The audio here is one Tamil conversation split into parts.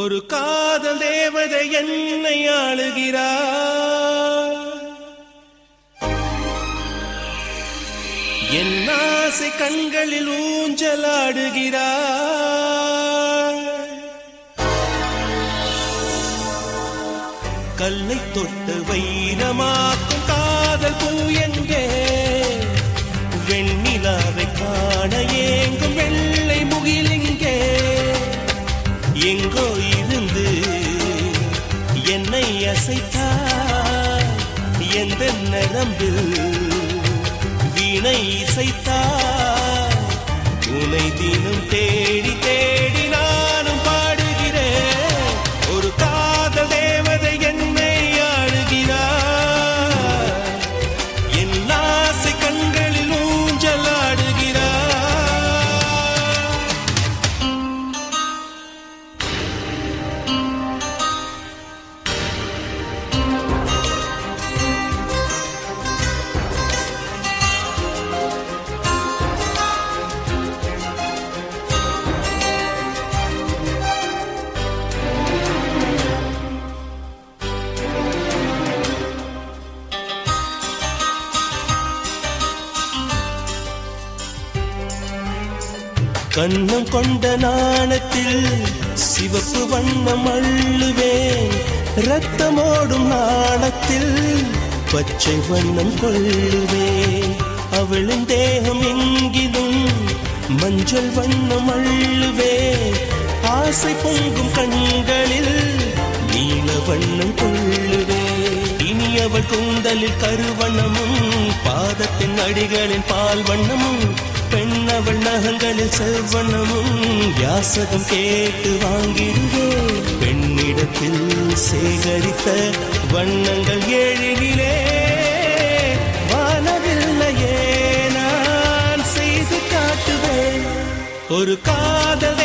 ஒரு காதல் தேவதை என்னை ஆளுகிறார். என் ஆசை கண்களில் ஊஞ்சலாடுகிறார். கல்லை தொட்டு வைரமாக்கும் காதல் பூ எங்கே? வெண்ணிலாவை காண ஏங்கும் வெள்ள என்னை எந்த நரம்பில் வீணை இசைத்தார். உனை தினம் தேடி தேடி கண்ணம் கொண்ட நாணத்தில் சிவப்பு வண்ணம் அள்ளுவேன். ரத்தமோடும் நாணத்தில் பச்சை வண்ணம் கொள்ளுவேன். அவளின் தேகம் எங்கிலும் மஞ்சள் வண்ணம் அள்ளுவேன். ஆசை பொங்கும் கண்களில் நீல வண்ணம் கொள்ளுவேன். இனி அவள் கூந்தலில் கருவண்ணமும் பாதத்தின் அடிகளின் பால் வண்ணமும் பெண் அவள் நகங்களில் செவ்வண்ணமும் யாசகம் கேட்டு வாங்கிடுவேன் பெண்ணிடத்தில் சேகரித்த வண்ணங்கள் ஏழிலே வானவில்லையே நான் செய்து காட்டுவேன். ஒரு காதலை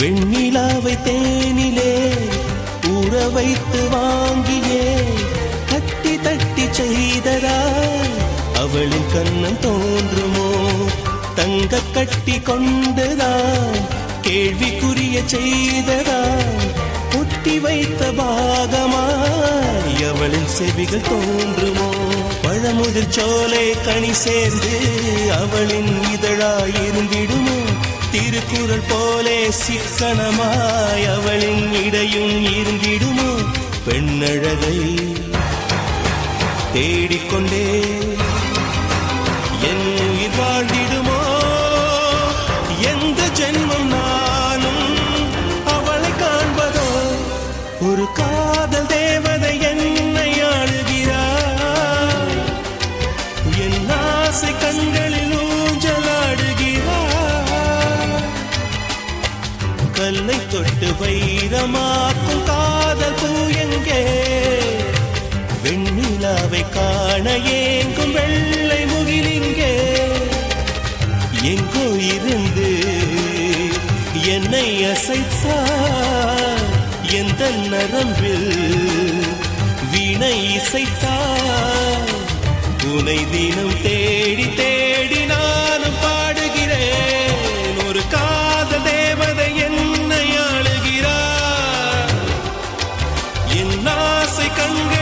வெண்ணிலாவை தேனிலே ஊற வைத்து வாங்கியே தட்டி தட்டி செய்ததால் அவளின் கண்ணம் தோன்றுமோ? தங்க கட்டி கொண்டுதான் கேள்விக்குரிய செய்ததால் ஒட்டி வைத்த பாகமாய் அவளின் செவிகள் தோன்றுமோ? பழமுதிர் சோலை கனி சேர்ந்து அவளின் இதழாயிருந்திடுமோ திருக்குறள் போலே சிக்கனமாய் அவளின் இடையும் இருந்திடுமோ? பெண்ணழகை தேடிக்கொண்டே என் உயிர் வாழ்ந்திடுமோ? எந்த ஜென்மம் நானும் அவளை காண்பதோ? ஒரு கா கல்லை தொட்டு வைரமாக்கும் காதல் பூ எங்கே வெண்ணிலாவை காண ஏங்கும் வெள்ளை முகிலிங்கே. எங்கோ இருந்து என்னை அசைத்தார் எந்த நரம்பில் வீணை இசைத்தார் உனை தினம் தேடி தேடி ஆசை கண்கள்